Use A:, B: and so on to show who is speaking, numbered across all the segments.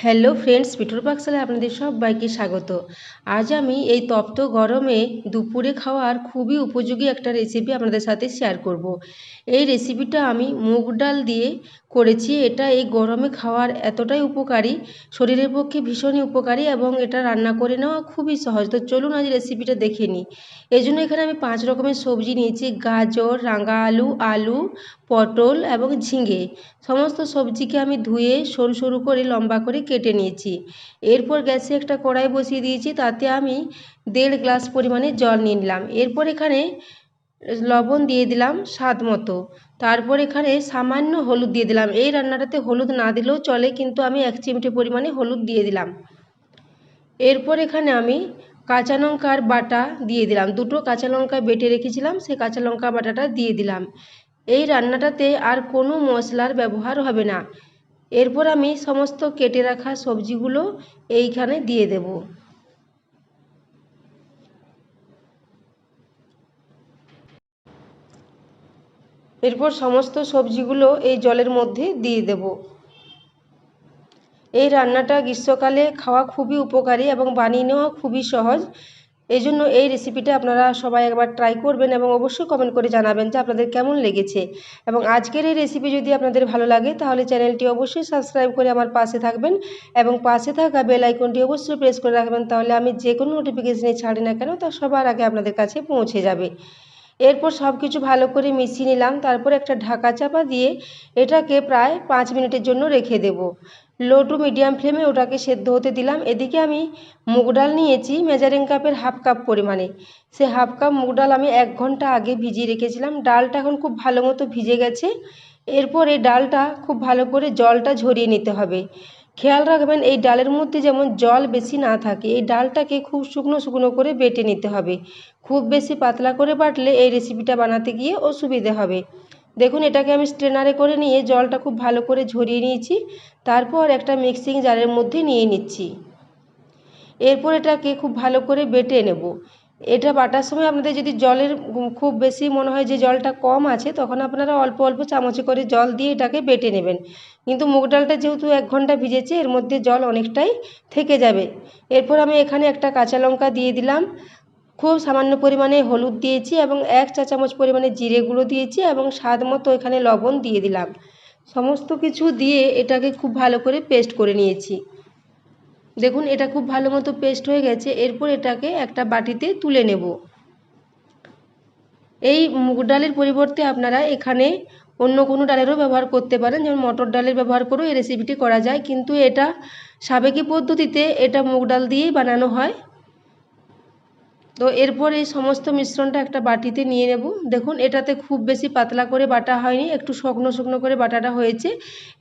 A: Hello friends পিটুর পাকশালে আপনাদের সবাইকে স্বাগত। আজ আমি এই তপ্ত গরমে দুপুরে খাওয়ার খুবই উপযোগী একটা রেসিপি আপনাদের সাথে শেয়ার করব। এই রেসিপিটা আমি মুগ ডাল দিয়ে করেছি। এটা এই গরমে খাওয়ার এতটাই উপকারী, শরীরের পক্ষে ভীষণই উপকারী এবং এটা রান্না করে নেওয়া খুবই সহজ। তো চলুন আজ রেসিপিটা দেখে নিই। এই জন্য এখানে আমি পাঁচ রকমের সবজি নিয়েছি। গাজর, রাঙা আলু আলু, পটল এবং ঝিঙে। সমস্ত সবজিকে আমি ধুয়ে সরু সরু করে লম্বা করে কেটে নিয়েছি। এরপর গ্যাসে একটা কড়াই বসিয়ে দিয়েছি, তাতে আমি দেড় গ্লাস পরিমাণে জল নিয়ে নিলাম। এরপর এখানে লবণ দিয়ে দিলাম স্বাদ মতো। তারপর এখানে সামান্য হলুদ দিয়ে দিলাম। এই রান্নাটাতে হলুদ না দিলেও চলে, কিন্তু আমি এক চিমটে পরিমাণে হলুদ দিয়ে দিলাম। এরপর এখানে আমি কাঁচা লঙ্কার বাটা দিয়ে দিলাম। দুটো কাঁচা লঙ্কা বেটে রেখেছিলাম, সেই কাঁচা লঙ্কা বাটাটা দিয়ে দিলাম। এই রান্নাটাতে আর কোনো মশলার ব্যবহার হবে না। এরপর আমি সমস্ত কেটে রাখা সবজিগুলো এইখানে দিয়ে দেব। এরপর সমস্ত সবজিগুলো এই জলের মধ্যে দিয়ে দেব। এই রান্নাটা গ্রীষ্মকালে খাওয়া খুবই উপকারী এবং বানিয়ে নেওয়া খুবই সহজ। এই জন্য এই রেসিপিটা আপনারা সবাই একবার ট্রাই করবেন এবং অবশ্যই কমেন্ট করে জানাবেন যে আপনাদের কেমন লেগেছে। এবং আজকের এই রেসিপি যদি আপনাদের ভালো লাগে, তাহলে চ্যানেলটি অবশ্যই সাবস্ক্রাইব করে আমার পাশে থাকবেন এবং পাশে থাকা বেল আইকনটি অবশ্যই প্রেস করে রাখবেন, তাহলে আমি যে কোনো নোটিফিকেশানে ছাড়ি না কেন, তা সবার আগে আপনাদের কাছে পৌঁছে যাবে। এরপর সব কিছু ভালো করে মিশিয়ে নিলাম, তারপর একটা ঢাকা চাপা দিয়ে এটাকে প্রায় পাঁচ মিনিটের জন্য রেখে দেব। লো টু মিডিয়াম ফ্লেমে ওটাকে সেদ্ধ হতে দিলাম। এদিকে আমি মুগ ডাল নিয়েছি, মেজারিং কাপের হাফ কাপ পরিমাণে। সে হাফ কাপ মুগ ডাল আমি এক ঘণ্টা আগে ভিজিয়ে রেখেছিলাম। ডালটা এখন খুব ভালো মতো ভিজে গেছে। এরপর এই ডালটা খুব ভালো করে জলটা ঝরিয়ে নিতে হবে। খেয়াল রাখবেন, এই ডালের মধ্যে যেমন জল বেশি না থাকে, এই ডালটাকে খুব শুকনো শুকনো করে বেটে নিতে হবে। খুব বেশি পাতলা করে বাটলে এই রেসিপিটা বানাতে গিয়ে অসুবিধে হবে। দেখুন, এটাকে আমি স্ট্রেনারে করে নিয়ে জলটা খুব ভালো করে ঝরিয়ে নিয়েছি। তারপর একটা মিক্সিং জারের মধ্যে নিয়ে নিচ্ছি। এরপর এটাকে খুব ভালো করে বেটে নেব। এটা বাটার সময় আপনাদের যদি জলের খুব বেশি মনে হয় যে জলটা কম আছে, তখন আপনারা অল্প অল্প চামচে করে জল দিয়ে এটাকে বেটে নেবেন। কিন্তু মুগ ডালটা যেহেতু এক ঘণ্টা ভিজেছে, এর মধ্যে জল অনেকটাই থেকে যাবে। এরপর আমি এখানে একটা কাঁচা লঙ্কা দিয়ে দিলাম। খুব সামান্য পরিমাণে হলুদ দিয়েছি এবং এক চা চামচ পরিমাণে জিরে গুঁড়ো দিয়েছি এবং স্বাদ মতো এখানে লবণ দিয়ে দিলাম। সমস্ত কিছু দিয়ে এটাকে খুব ভালো করে পেস্ট করে নিয়েছি। দেখুন, এটা খুব ভালো মতো পেস্ট হয়ে গেছে। এরপর এটাকে একটা বাটিতে তুলে নেব। এই মুগ ডালের পরিবর্তে আপনারা এখানে অন্য কোনো ডালেরও ব্যবহার করতে পারেন। যেমন মটর ডালের ব্যবহার করেও এই রেসিপিটি করা যায়। কিন্তু এটা সাবেকি পদ্ধতিতে এটা মুগ ডাল দিয়েই বানানো হয়। তো এরপর এই সমস্ত মিশ্রণটা একটা বাটিতে নিয়ে নেব। দেখুন, এটাতে খুব বেশি পাতলা করে বাটা হয়নি, একটু শুকনো শুকনো করে বাটাটা হয়েছে।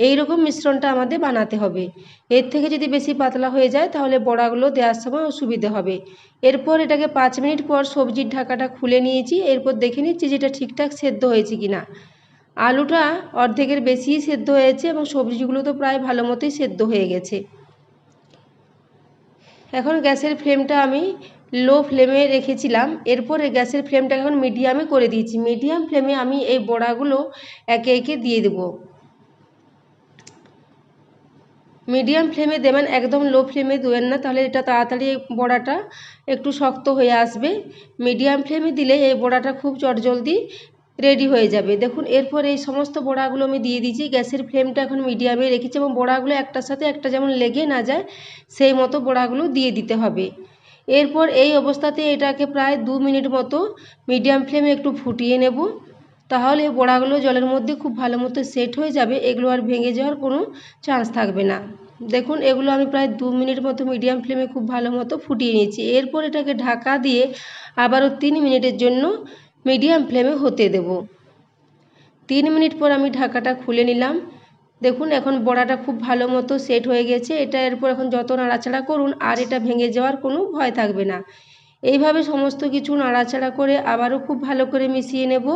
A: এই রকম মিশ্রণটা আমাদের বানাতে হবে। এর থেকে যদি বেশি পাতলা হয়ে যায়, তাহলে বড়াগুলো দেওয়ার সময় অসুবিধে হবে। এরপর এটাকে পাঁচ মিনিট পর সবজির ঢাকাটা খুলে নিয়েছি। এরপর দেখে নিচ্ছি যেটা ঠিকঠাক সেদ্ধ হয়েছে কি না। আলুটা অর্ধেকের বেশিই সেদ্ধ হয়েছে এবং সবজিগুলো তো প্রায় ভালো মতোই সেদ্ধ হয়ে গেছে। এখন গ্যাসের ফ্লেমটা আমি লো ফ্লেমে রেখেছিলাম। এরপরে গ্যাসের ফ্লেমটা এখন মিডিয়ামে করে দিয়েছি। মিডিয়াম ফ্লেমে আমি এই বড়াগুলো একে একে দিয়ে দেব। মিডিয়াম ফ্লেমে দেবেন একদম লো ফ্লেমে দেবেন না, তাহলে এটা তাড়াতাড়ি বড়াটা একটু শক্ত হয়ে আসবে। মিডিয়াম ফ্লেমে দিলে এই বড়াটা খুব চটজলদি রেডি হয়ে যাবে। দেখুন, এরপর এই সমস্ত বড়াগুলো আমি দিয়ে দিয়েছি। গ্যাসের ফ্লেমটা এখন মিডিয়ামে রেখেছি এবং বড়াগুলো একটার সাথে একটা যেমন লেগে না যায়, সেই মতো বড়াগুলো দিয়ে দিতে হবে। এরপর এই অবস্থাতে এটাকে প্রায় দু মিনিট মতো মিডিয়াম ফ্লেমে একটু ফুটিয়ে নেব। তাহলে বড়াগুলো জলের মধ্যে খুব ভালো মতো সেট হয়ে যাবে, এগুলো আর ভেঙে যাওয়ার কোনো চান্স থাকবে না। দেখুন, এগুলো আমি প্রায় দু মিনিট মতো মিডিয়াম ফ্লেমে খুব ভালো মতো ফুটিয়ে নিয়েছি। এরপর এটাকে ঢাকা দিয়ে আবারও তিন মিনিটের জন্য মিডিয়াম ফ্লেমে হতে দেব। তিন মিনিট পর আমি ঢাকাটা খুলে নিলাম। দেখুন, এখন বড়াটা খুব ভালো মতো সেট হয়ে গেছে। এটা এরপর এখন যত নাড়াচাড়া করুন, আর এটা ভেঙে যাওয়ার কোনো ভয় থাকবে না। এইভাবে সমস্ত কিছু নাড়াচাড়া করে আবারও খুব ভালো করে মিশিয়ে নেব।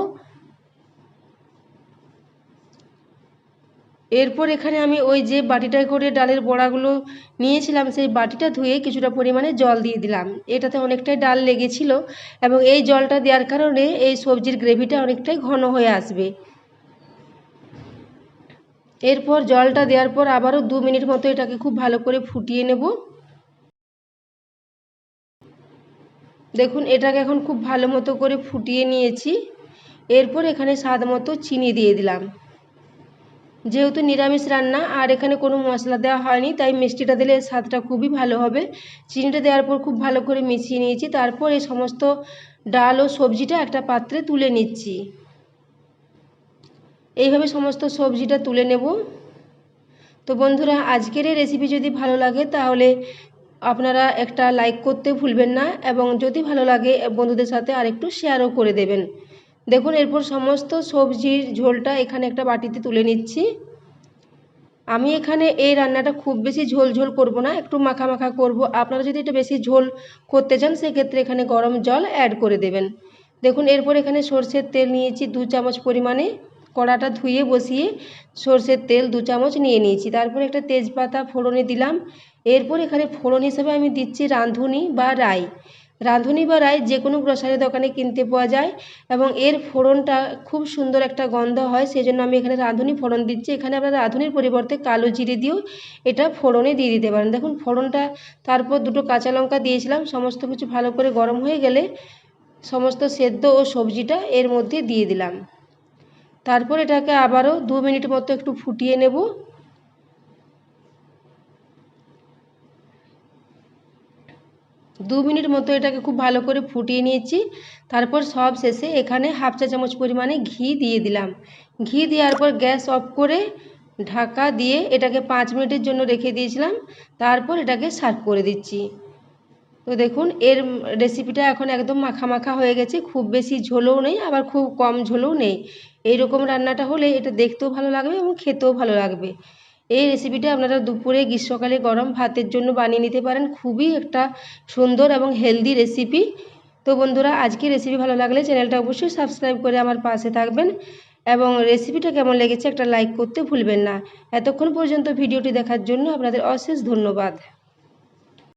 A: এরপর এখানে আমি ওই যে বাটিটায় করে ডালের বড়াগুলো নিয়েছিলাম, সেই বাটিটা ধুয়ে কিছুটা পরিমাণে জল দিয়ে দিলাম। এটাতে অনেকটাই ডাল লেগেছিল এবং এই জলটা দেওয়ার কারণে এই সবজির গ্রেভিটা অনেকটাই ঘন হয়ে আসবে। এরপর জলটা দেওয়ার পর আবারও দু মিনিট মতো এটাকে খুব ভালো করে ফুটিয়ে নেব। দেখুন, এটাকে এখন খুব ভালো মতো করে ফুটিয়ে নিয়েছি। এরপর এখানে স্বাদ মতো চিনি দিয়ে দিলাম। যেহেতু নিরামিষ রান্না, আর এখানে কোনো মশলা দেওয়া হয়নি, তাই মিষ্টিটা দিলে স্বাদটা খুবই ভালো হবে। চিনিটা দেওয়ার পর খুব ভালো করে মিশিয়ে নিয়েছি। তারপর এই সমস্ত ডাল ও সবজিটা একটা পাত্রে তুলে নিচ্ছি। এইভাবে সমস্ত সবজিটা তুলে নেব। তো বন্ধুরা, আজকের এই রেসিপি যদি ভালো লাগে, তাহলে আপনারা একটা লাইক করতে ভুলবেন না এবং যদি ভালো লাগে, বন্ধুদের সাথে আরেকটু শেয়ারও করে দেবেন। দেখুন, এরপর সমস্ত সবজির ঝোলটা এখানে একটা বাটিতে তুলে নিচ্ছি। আমি এখানে এই রান্নাটা খুব বেশি ঝোল ঝোল করব না, একটু মাখা মাখা করব। আপনারা যদি এটা বেশি ঝোল করতে চান, সেক্ষেত্রে এখানে গরম জল অ্যাড করে দেবেন। দেখুন, এরপর এখানে সর্ষের তেল নিয়েছি দু চামচ পরিমাণে। কড়াটা ধুয়ে বসিয়ে সর্ষের তেল দু চামচ নিয়ে নিয়েছি। তারপর একটা তেজপাতা ফোড়নে দিলাম। এরপর এখানে ফোড়ন হিসেবে আমি দিচ্ছি রাঁধুনি বা রাই। রাঁধুনি বা রাই যে কোনো গ্রসারি দোকানে কিনতে পাওয়া যায় এবং এর ফোড়নটা খুব সুন্দর একটা গন্ধ হয় সেই জন্য আমি এখানে রাঁধুনি ফোড়ন দিচ্ছি। এখানে আপনারা রাঁধুনির পরিবর্তে কালো জিরে দিয়েও এটা ফোড়নে দিয়ে দিতে পারেন। দেখুন, ফোড়নটা তারপর দুটো কাঁচা লঙ্কা দিয়েছিলাম। সমস্ত কিছু ভালো করে গরম হয়ে গেলে সমস্ত সেদ্ধ ও সবজিটা এর মধ্যে দিয়ে দিলাম। তারপর এটাকে আবারও দু মিনিট মতো একটু ফুটিয়ে নেব। দু মিনিট মতো এটাকে খুব ভালো করে ফুটিয়ে নিয়েছি। তারপর সব শেষে এখানে হাফ চা চামচ পরিমাণে ঘি দিয়ে দিলাম। ঘি দেওয়ার পর গ্যাস অফ করে ঢাকা দিয়ে এটাকে পাঁচ মিনিটের জন্য রেখে দিয়েছিলাম। তারপর এটাকে সার্ভ করে দিচ্ছি। তো দেখুন, এর রেসিপিটা এখন একদম মাখা মাখা হয়ে গেছে, খুব বেশি ঝোলও নেই, আবার খুব কম ঝোলও নেই। এই রকম রান্নাটা হলে এটা দেখতেও ভালো লাগবে এবং খেতেও ভালো লাগবে। এই রেসিপিটা আপনারা দুপুরে গ্রীষ্মকালে গরম ভাতের জন্য বানিয়ে নিতে পারেন, খুবই একটা সুন্দর এবং হেলদি রেসিপি তো বন্ধুরা আজকে রেসিপি ভালো লাগলে চ্যানেলটা অবশ্যই সাবস্ক্রাইব করে আমার পাশে থাকবেন এবং রেসিপিটা কেমন লেগেছে একটা লাইক করতে ভুলবেন না। এতক্ষণ পর্যন্ত ভিডিওটি দেখার জন্য আপনাদের অশেষ ধন্যবাদ।